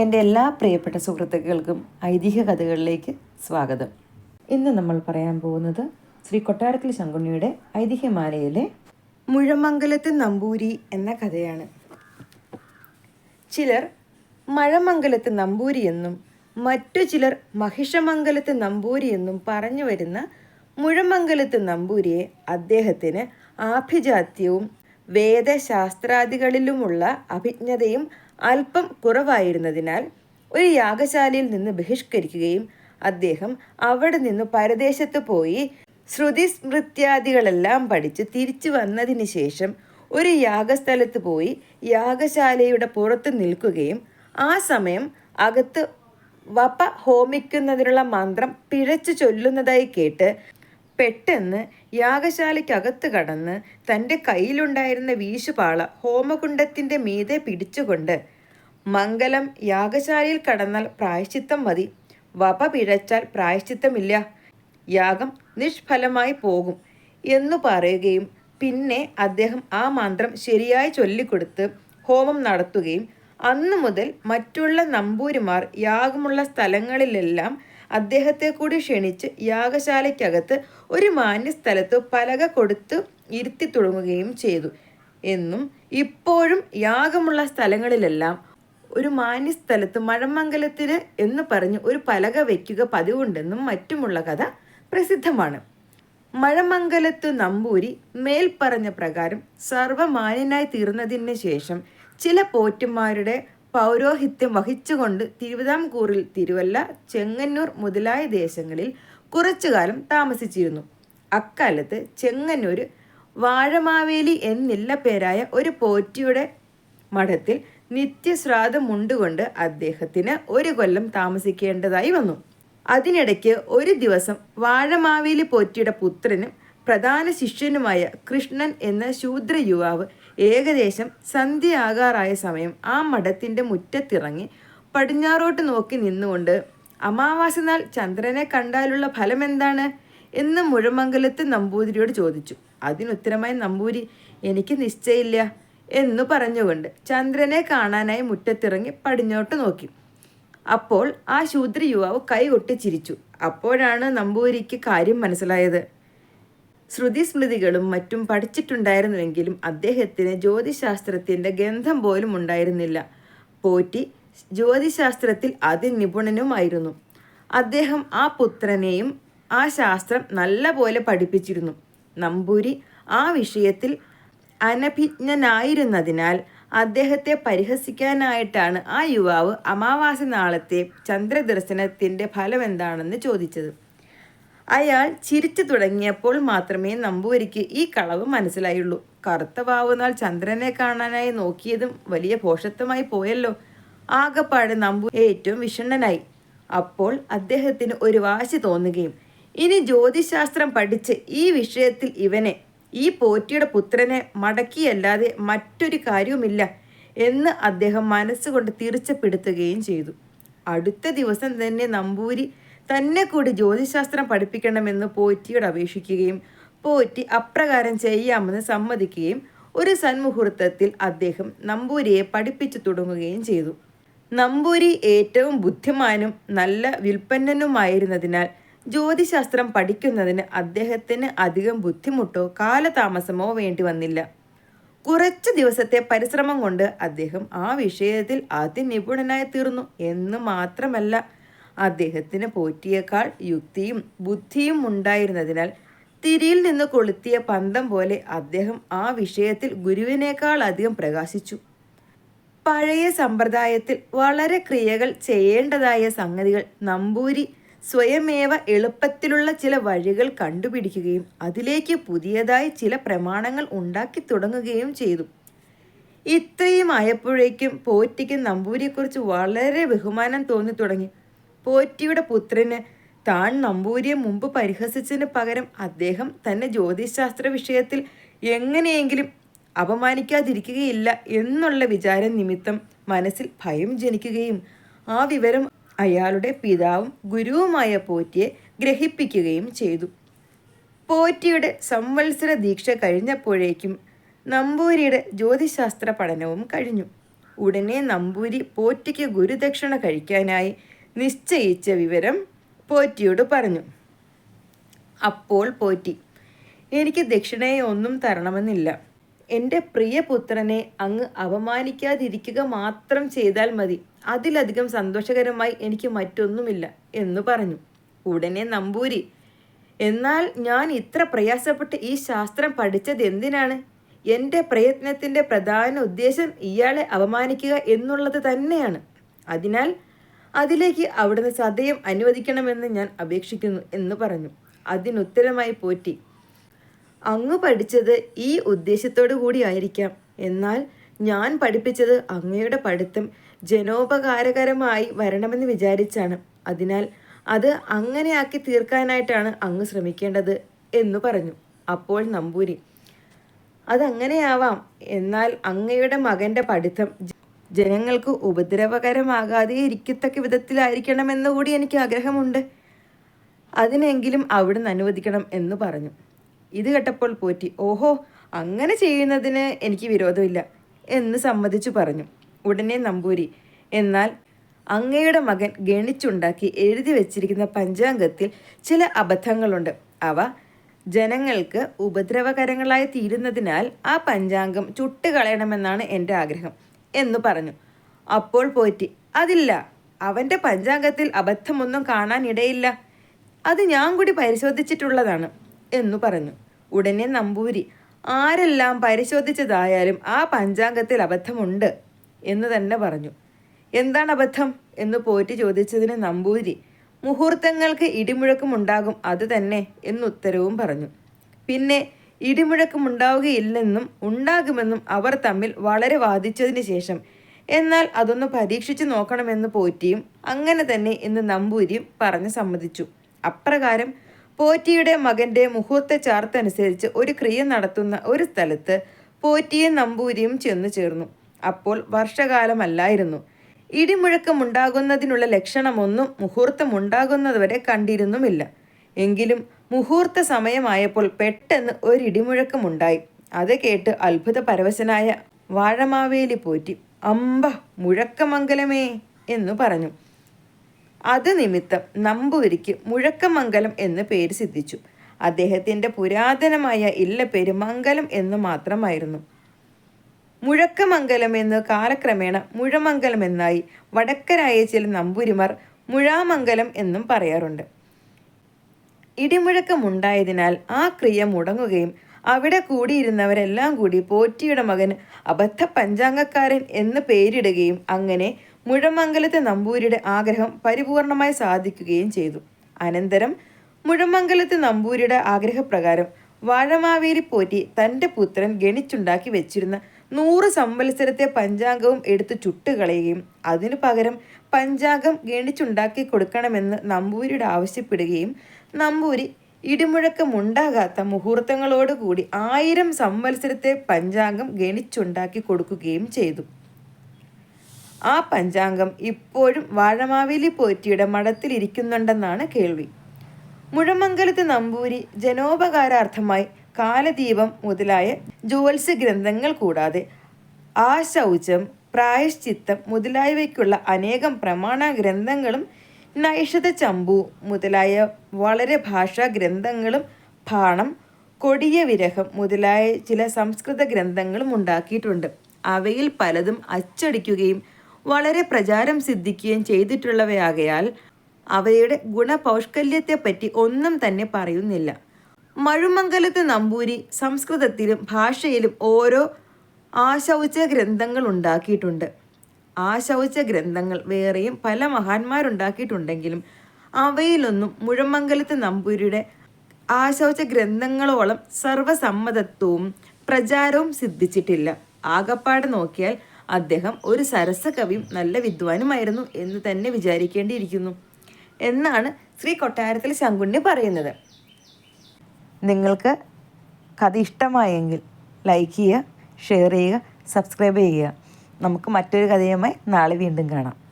എന്റെ എല്ലാ പ്രിയപ്പെട്ട സുഹൃത്തുക്കൾക്കും ഐതിഹ്യ കഥകളിലേക്ക് സ്വാഗതം. ഇന്ന് നമ്മൾ പറയാൻ പോകുന്നത് ശ്രീ കൊട്ടാരത്തിൽ ശങ്കുണ്ണിയുടെ ഐതിഹ്യമാലയിലെ മുഴമംഗലത്തെ നമ്പൂരി എന്ന കഥയാണ്. ചിലർ മഴമംഗലത്തെ നമ്പൂരി എന്നും മറ്റു ചിലർ മഹിഷമംഗലത്ത് നമ്പൂരി എന്നും പറഞ്ഞു വരുന്ന മുഴമംഗലത്തെ നമ്പൂരിയെ അദ്ദേഹത്തിന് ആഭിജാത്യവും വേദശാസ്ത്രാദികളിലുമുള്ള അഭിജ്ഞതയും അല്പം കുറവായിരുന്നതിനാൽ ഒരു യാഗശാലയിൽ നിന്ന് ബഹിഷ്കരിക്കുകയും അദ്ദേഹം അവിടെ നിന്ന് പരദേശത്ത് പോയി ശ്രുതി സ്മൃത്യാദികളെല്ലാം പഠിച്ച് തിരിച്ചു വന്നതിന് ശേഷം ഒരു യാഗസ്ഥലത്ത് പോയി യാഗശാലയുടെ പുറത്ത് നിൽക്കുകയും ആ സമയം അകത്ത് വപ ഹോമിക്കുന്നതിനുള്ള മന്ത്രം പിഴച്ചു ചൊല്ലുന്നതായി കേട്ട് പെട്ടെന്ന് യാഗശാലയ്ക്കകത്ത് കടന്ന് തന്റെ കയ്യിലുണ്ടായിരുന്ന വീശുപാള ഹോമകുണ്ടത്തിന്റെ മീതെ പിടിച്ചുകൊണ്ട് മംഗലം യാഗശാലയിൽ കടന്നാൽ പ്രായശ്ചിത്തം മതി. വപ പിഴച്ചാൽ പ്രായശ്ചിത്തമില്ല. യാഗം നിഷ്ഫലമായി പോകും എന്നു പറയുകയും പിന്നെ അദ്ദേഹം ആ മന്ത്രം ശരിയായി ചൊല്ലിക്കൊടുത്ത് ഹോമം നടത്തുകയും അന്നു മുതൽ മറ്റുള്ള നമ്പൂരിമാർ യാഗമുള്ള സ്ഥലങ്ങളിലെല്ലാം അദ്ദേഹത്തെ കൂടി ക്ഷണിച്ച് യാഗശാലയ്ക്കകത്ത് ഒരു മാന്യസ്ഥലത്ത് പലക കൊടുത്ത് ഇരുത്തി തുടങ്ങുകയും ചെയ്തു. എന്നും ഇപ്പോഴും യാഗമുള്ള സ്ഥലങ്ങളിലെല്ലാം ഒരു മാന്യസ്ഥലത്ത് മഴമംഗലത്തിന് എന്ന് പറഞ്ഞ് ഒരു പലക വയ്ക്കുക പതിവുണ്ടെന്നും മറ്റുമുള്ള കഥ പ്രസിദ്ധമാണ്. മഴമംഗലത്ത് നമ്പൂരി മേൽപ്പറഞ്ഞ പ്രകാരം സർവമാന്യനായി തീർന്നതിന് ശേഷം ചില പോറ്റുമാരുടെ പൗരോഹിത്യം വഹിച്ചുകൊണ്ട് തിരുവിതാംകൂറിൽ തിരുവല്ല ചെങ്ങന്നൂർ മുതലായ ദേശങ്ങളിൽ കുറച്ചുകാലം താമസിച്ചിരുന്നു. അക്കാലത്ത് ചെങ്ങന്നൂർ വാഴമാവേലി എന്നില്ല പേരായ ഒരു പോറ്റിയുടെ മഠത്തിൽ നിത്യശ്രാദ്ധമുണ്ടുകൊണ്ട് അദ്ദേഹത്തിന് ഒരു കൊല്ലം താമസിക്കേണ്ടതായി വന്നു. അതിനിടയ്ക്ക് ഒരു ദിവസം വാഴമാവേലി പോറ്റിയുടെ പുത്രനും പ്രധാന ശിഷ്യനുമായ കൃഷ്ണൻ എന്ന ശൂദ്ര യുവാവ് ഏകദേശം സന്ധ്യയാകാറായ സമയം ആ മഠത്തിന്റെ മുറ്റത്തിറങ്ങി പടിഞ്ഞാറോട്ട് നോക്കി നിന്നുകൊണ്ട് അമാവാസി നാൾ ചന്ദ്രനെ കണ്ടാലുള്ള ഫലം എന്താണ്? എന്ന് മുഴമംഗലത്ത് നമ്പൂതിരിയോട് ചോദിച്ചു. അതിനുത്തരമായി നമ്പൂരി എനിക്ക് നിശ്ചയില്ല എന്നു പറഞ്ഞുകൊണ്ട് ചന്ദ്രനെ കാണാനായി മുറ്റത്തിറങ്ങി പടിഞ്ഞോട്ട് നോക്കി. അപ്പോൾ ആ ശൂദ്ര യുവാവ് കൈകൊട്ടി ചിരിച്ചു അപ്പോഴാണ് നമ്പൂരിക്ക് കാര്യം മനസ്സിലായത്. ശ്രുതി സ്മൃതികളും മറ്റും പഠിച്ചിട്ടുണ്ടായിരുന്നുവെങ്കിലും അദ്ദേഹത്തിന് ജ്യോതിശാസ്ത്രത്തിന്റെ ഗന്ധം പോലും ഉണ്ടായിരുന്നില്ല. പോറ്റി ജ്യോതിശാസ്ത്രത്തിൽ അതിനിപുണനുമായിരുന്നു. അദ്ദേഹം ആ പുത്രനെയും ആ ശാസ്ത്രം നല്ലപോലെ പഠിപ്പിച്ചിരുന്നു. നമ്പൂരി ആ വിഷയത്തിൽ അനഭിജ്ഞനായിരുന്നതിനാൽ അദ്ദേഹത്തെ പരിഹസിക്കാനായിട്ടാണ് ആ യുവാവ് അമാവാസി നാളത്തെ ചന്ദ്രദർശനത്തിന്റെ ഫലമെന്താണെന്ന് ചോദിച്ചത്. അയാൾ ചിരിച്ചു തുടങ്ങിയപ്പോൾ മാത്രമേ നമ്പൂരിക്ക് ഈ കളവ് മനസ്സിലായുള്ളൂ. കറുത്ത വാവുനാൾ ചന്ദ്രനെ കാണാനായി നോക്കിയതും വലിയ ഭോഷത്വമായി പോയല്ലോ. ആകപ്പാട് നമ്പൂ ഏറ്റവും വിഷണ്ണനായി. അപ്പോൾ അദ്ദേഹത്തിന് ഒരു വാശി തോന്നുകയും ഇനി ജ്യോതിശാസ്ത്രം പഠിച്ച് ഈ വിഷയത്തിൽ ഇവനെ ഈ പോറ്റിയുടെ പുത്രനെ മടക്കിയല്ലാതെ മറ്റൊരു കാര്യവുമില്ല എന്ന് അദ്ദേഹം മനസ്സുകൊണ്ട് തിരിച്ചപ്പെടുത്തുകയും ചെയ്തു. അടുത്ത ദിവസം തന്നെ നമ്പൂരി തന്നെ കൂടി ജ്യോതിശാസ്ത്രം പഠിപ്പിക്കണമെന്ന് പോറ്റിയോട് അപേക്ഷിക്കുകയും പോറ്റി അപ്രകാരം ചെയ്യാമെന്ന് സമ്മതിക്കുകയും ഒരു സന്മുഹൂർത്തത്തിൽ അദ്ദേഹം നമ്പൂരിയെ പഠിപ്പിച്ചു തുടങ്ങുകയും ചെയ്തു. നമ്പൂരി ഏറ്റവും ബുദ്ധിമാനും നല്ല വിൽപ്പന്നനുമായിരുന്നതിനാൽ ജ്യോതിശാസ്ത്രം പഠിക്കുന്നതിന് അദ്ദേഹത്തിന് അധികം ബുദ്ധിമുട്ടോ കാലതാമസമോ വേണ്ടി വന്നില്ല. കുറച്ച് ദിവസത്തെ പരിശ്രമം കൊണ്ട് അദ്ദേഹം ആ വിഷയത്തിൽ അതിനിപുണനായി തീർന്നു എന്ന് മാത്രമല്ല അദ്ദേഹത്തിന് പോറ്റിയേക്കാൾ യുക്തിയും ബുദ്ധിയും ഉണ്ടായിരുന്നതിനാൽ തിരിയിൽ നിന്ന് കൊളുത്തിയ പന്തം പോലെ അദ്ദേഹം ആ വിഷയത്തിൽ ഗുരുവിനേക്കാൾ അധികം പ്രകാശിച്ചു. പഴയ സമ്പ്രദായത്തിൽ വളരെ ക്രിയകൾ ചെയ്യേണ്ടതായ സംഗതികൾ നമ്പൂരി സ്വയമേവ എളുപ്പത്തിലുള്ള ചില വഴികൾ കണ്ടുപിടിക്കുകയും അതിലേക്ക് പുതിയതായി ചില പ്രമാണങ്ങൾ ഉണ്ടാക്കി തുടങ്ങുകയും ചെയ്തു. ഇത്രയും ആയപ്പോഴേക്കും പോറ്റിക്ക് നമ്പൂരിയെക്കുറിച്ച് വളരെ ബഹുമാനം തോന്നി തുടങ്ങി പോറ്റിയുടെ പുത്രന് താൻ നമ്പൂരിയെ മുമ്പ് പരിഹസിച്ചതിന് പകരം അദ്ദേഹം തന്നെ ജ്യോതിശാസ്ത്ര വിഷയത്തിൽ എങ്ങനെയെങ്കിലും അപമാനിക്കാതിരിക്കുകയില്ല എന്നുള്ള വിചാരം നിമിത്തം മനസ്സിൽ ഭയം ജനിക്കുകയും ആ വിവരം അയാളുടെ പിതാവും ഗുരുവുമായ പോറ്റിയെ ഗ്രഹിപ്പിക്കുകയും ചെയ്തു. പോറ്റിയുടെ സംവത്സര ദീക്ഷ കഴിഞ്ഞപ്പോഴേക്കും നമ്പൂരിയുടെ ജ്യോതിശാസ്ത്ര പഠനവും കഴിഞ്ഞു. ഉടനെ നമ്പൂരി പോറ്റിക്ക് ഗുരുദക്ഷിണ കഴിക്കാനായി നിശ്ചയിച്ച വിവരം പോറ്റിയോട് പറഞ്ഞു. അപ്പോൾ പോറ്റി എനിക്ക് ദക്ഷിണയെ ഒന്നും തരണമെന്നില്ല. എന്റെ പ്രിയ പുത്രനെ അങ്ങ് അപമാനിക്കാതിരിക്കുക മാത്രം ചെയ്താൽ മതി. അതിലധികം സന്തോഷകരമായി എനിക്ക് മറ്റൊന്നുമില്ല എന്ന് പറഞ്ഞു. ഉടനെ നമ്പൂരി എന്നാൽ ഞാൻ ഇത്ര പ്രയാസപ്പെട്ട് ഈ ശാസ്ത്രം പഠിച്ചത് എന്തിനാണ്? എന്റെ പ്രയത്നത്തിന്റെ പ്രധാന ഉദ്ദേശം ഇയാളെ അപമാനിക്കുക എന്നുള്ളത് തന്നെയാണ്. അതിനാൽ അതിലേക്ക് അവിടുന്ന് സദയം അനുവദിക്കണമെന്ന് ഞാൻ അപേക്ഷിക്കുന്നു എന്ന് പറഞ്ഞു. അതിനുത്തരമായി പോറ്റി. അങ്ങ് പഠിച്ചത് ഈ ഉദ്ദേശത്തോടു കൂടിയായിരിക്കാം എന്നാൽ ഞാൻ പഠിപ്പിച്ചത് അങ്ങയുടെ പഠിത്തം ജനോപകാരകരമായി വരണമെന്ന് വിചാരിച്ചാണ്. അതിനാൽ അത് അങ്ങനെയാക്കി തീർക്കാനായിട്ടാണ് അങ്ങ് ശ്രമിക്കേണ്ടത് എന്നു പറഞ്ഞു. അപ്പോൾ നമ്പൂരി അതങ്ങനെയാവാം. എന്നാൽ അങ്ങയുടെ മകന്റെ പഠിത്തം ജനങ്ങൾക്ക് ഉപദ്രവകരമാകാതെ ഇരിക്കത്തക്ക വിധത്തിലായിരിക്കണമെന്ന് കൂടി എനിക്ക് ആഗ്രഹമുണ്ട്. അതിനെങ്കിലും അവിടുന്ന് അനുവദിക്കണം എന്ന് പറഞ്ഞു. ഇത് കേട്ടപ്പോൾ പോറ്റി ഓഹോ അങ്ങനെ ചെയ്യുന്നതിന് എനിക്ക് വിരോധമില്ല എന്ന് സമ്മതിച്ചു പറഞ്ഞു. ഉടനെ നമ്പൂരി എന്നാൽ അങ്ങയുടെ മകൻ ഗണിച്ചുണ്ടാക്കി എഴുതി വച്ചിരിക്കുന്ന പഞ്ചാംഗത്തിൽ ചില അബദ്ധങ്ങളുണ്ട്. അവ ജനങ്ങൾക്ക് ഉപദ്രവകരങ്ങളായി തീരുന്നതിനാൽ ആ പഞ്ചാംഗം ചുട്ടുകളയണമെന്നാണ് എന്റെ ആഗ്രഹം. എന്ന് പറഞ്ഞു. അപ്പോൾ പോറ്റി അതില്ല അവന്റെ പഞ്ചാംഗത്തിൽ അബദ്ധമൊന്നും കാണാനിടയില്ല. അത് ഞാൻ കൂടി പരിശോധിച്ചിട്ടുള്ളതാണ് എന്നു പറഞ്ഞു. ഉടനെ നമ്പൂരി ആരെല്ലാം പരിശോധിച്ചതായാലും ആ പഞ്ചാംഗത്തിൽ അബദ്ധമുണ്ട് എന്ന് തന്നെ പറഞ്ഞു. എന്താണ് അബദ്ധം? എന്ന് പോറ്റി ചോദിച്ചതിന് നമ്പൂരി മുഹൂർത്തങ്ങൾക്ക് ഇടിമുഴക്കമുണ്ടാകും അത് തന്നെ എന്നുത്തരവും പറഞ്ഞു. പിന്നെ ഇടിമുഴക്കമുണ്ടാവുകയില്ലെന്നും ഉണ്ടാകുമെന്നും അവർ തമ്മിൽ വളരെ വാദിച്ചതിന് ശേഷം. എന്നാൽ അതൊന്ന് പരീക്ഷിച്ചു നോക്കണമെന്ന് പോറ്റിയും അങ്ങനെ തന്നെ എന്ന് നമ്പൂരിയും പറഞ്ഞു സമ്മതിച്ചു. അപ്രകാരം പോറ്റിയുടെ മകന്റെ മുഹൂർത്ത ചാർത്തനുസരിച്ച് ഒരു ക്രിയ നടത്തുന്ന ഒരു സ്ഥലത്ത് പോറ്റിയും നമ്പൂരിയും ചെന്നു ചേർന്നു. അപ്പോൾ വർഷകാലമല്ലായിരുന്നു. ഇടിമുഴക്കമുണ്ടാകുന്നതിനുള്ള ലക്ഷണമൊന്നും മുഹൂർത്തമുണ്ടാകുന്നതുവരെ കണ്ടിരുന്നുമില്ല. എങ്കിലും മുഹൂർത്ത സമയമായപ്പോൾ പെട്ടെന്ന് ഒരു ഇടിമുഴക്കമുണ്ടായി അത് കേട്ട് അത്ഭുത പരവശനായ വാഴമാവേലി പോറ്റി അമ്പ മുഴക്കമംഗലമേ എന്നു പറഞ്ഞു. അത് നിമിത്തം നമ്പൂരിക്ക് മുഴക്കമംഗലം എന്ന് പേര് സിദ്ധിച്ചു. അദ്ദേഹത്തിന്റെ പുരാതനമായ ഇല്ല പേര് മംഗലം എന്ന് മാത്രമായിരുന്നു. മുഴക്കമംഗലം എന്ന് കാലക്രമേണ മുഴമംഗലം എന്നായി വടക്കരായ ചില നമ്പൂരിമാർ മുഴാമംഗലം എന്നും പറയാറുണ്ട്. ഇടിമുഴക്കമുണ്ടായതിനാൽ ആ ക്രിയ മുടങ്ങുകയും അവിടെ കൂടിയിരുന്നവരെല്ലാം കൂടി പോറ്റിയുടെ മകൻ അബദ്ധ പഞ്ചാംഗക്കാരൻ എന്ന് പേരിടുകയും അങ്ങനെ മുഴമംഗലത്തെ നമ്പൂരിയുടെ ആഗ്രഹം പരിപൂർണമായി സാധിക്കുകയും ചെയ്തു. അനന്തരം മുഴമംഗലത്തെ നമ്പൂരിയുടെ ആഗ്രഹപ്രകാരം വാഴമാവേലി പോറ്റി തന്റെ പുത്രൻ ഗണിച്ചുണ്ടാക്കി വെച്ചിരുന്ന നൂറ് സംവത്സരത്തെ പഞ്ചാംഗവും എടുത്ത് ചുട്ടുകളയുകയും അതിനു പകരം പഞ്ചാംഗം ഗണിച്ചുണ്ടാക്കി കൊടുക്കണമെന്ന് നമ്പൂരിയുടെ ആവശ്യപ്പെടുകയും നമ്പൂരി ഇടിമുഴക്കമുണ്ടാകാത്ത മുഹൂർത്തങ്ങളോടുകൂടി ആയിരം സംവത്സരത്തെ പഞ്ചാംഗം ഗണിച്ചുണ്ടാക്കി കൊടുക്കുകയും ചെയ്തു. ആ പഞ്ചാംഗം ഇപ്പോഴും വാഴമാവേലി പോറ്റിയുടെ മഠത്തിലിരിക്കുന്നുണ്ടെന്നാണ് കേൾവി. മുഴമംഗലത്ത് നമ്പൂരി ജനോപകാരാർത്ഥമായി കാലദീപം മുതലായ ജ്യോത്സ്യ ഗ്രന്ഥങ്ങൾ കൂടാതെ ആ ശൗചം പ്രായശ്ചിത്തം മുതലായവയ്ക്കുള്ള അനേകം പ്രമാണ ഗ്രന്ഥങ്ങളും നൈഷത ചമ്പു മുതലായ വളരെ ഭാഷാ ഗ്രന്ഥങ്ങളും ഭാണം കൊടിയ വിരഹം മുതലായ ചില സംസ്കൃത ഗ്രന്ഥങ്ങളും ഉണ്ടാക്കിയിട്ടുണ്ട്. അവയിൽ പലതും അച്ചടിക്കുകയും വളരെ പ്രചാരം സിദ്ധിക്കുകയും ചെയ്തിട്ടുള്ളവയാകയാൽ അവയുടെ ഗുണപൗഷ്കല്യത്തെപ്പറ്റി ഒന്നും തന്നെ പറയുന്നില്ല. മഴുമംഗലത്ത് നമ്പൂരി സംസ്കൃതത്തിലും ഭാഷയിലും ഓരോ ആശൗച ഗ്രന്ഥങ്ങൾ ഉണ്ടാക്കിയിട്ടുണ്ട്. ആശൗച ഗ്രന്ഥങ്ങൾ വേറെയും പല മഹാന്മാരുണ്ടാക്കിയിട്ടുണ്ടെങ്കിലും അവയിലൊന്നും മുഴമംഗലത്ത് നമ്പൂരിയുടെ ആശൗച ഗ്രന്ഥങ്ങളോളം സർവസമ്മതത്വവും പ്രചാരവും സിദ്ധിച്ചിട്ടില്ല. ആകപ്പാട് നോക്കിയാൽ അദ്ദേഹം ഒരു സരസ കവിയും നല്ല വിദ്വാനുമായിരുന്നു എന്ന് തന്നെ വിചാരിക്കേണ്ടിയിരിക്കുന്നു. എന്നാണ് ശ്രീ കൊട്ടാരത്തിൽ ശങ്കുണ്ണി പറയുന്നത്. നിങ്ങൾക്ക് കഥ ഇഷ്ടമായെങ്കിൽ ലൈക്ക് ചെയ്യുക ഷെയർ ചെയ്യുക സബ്സ്ക്രൈബ് ചെയ്യുക. നമുക്ക് മറ്റൊരു കഥയുമായി നാളെ വീണ്ടും കാണാം.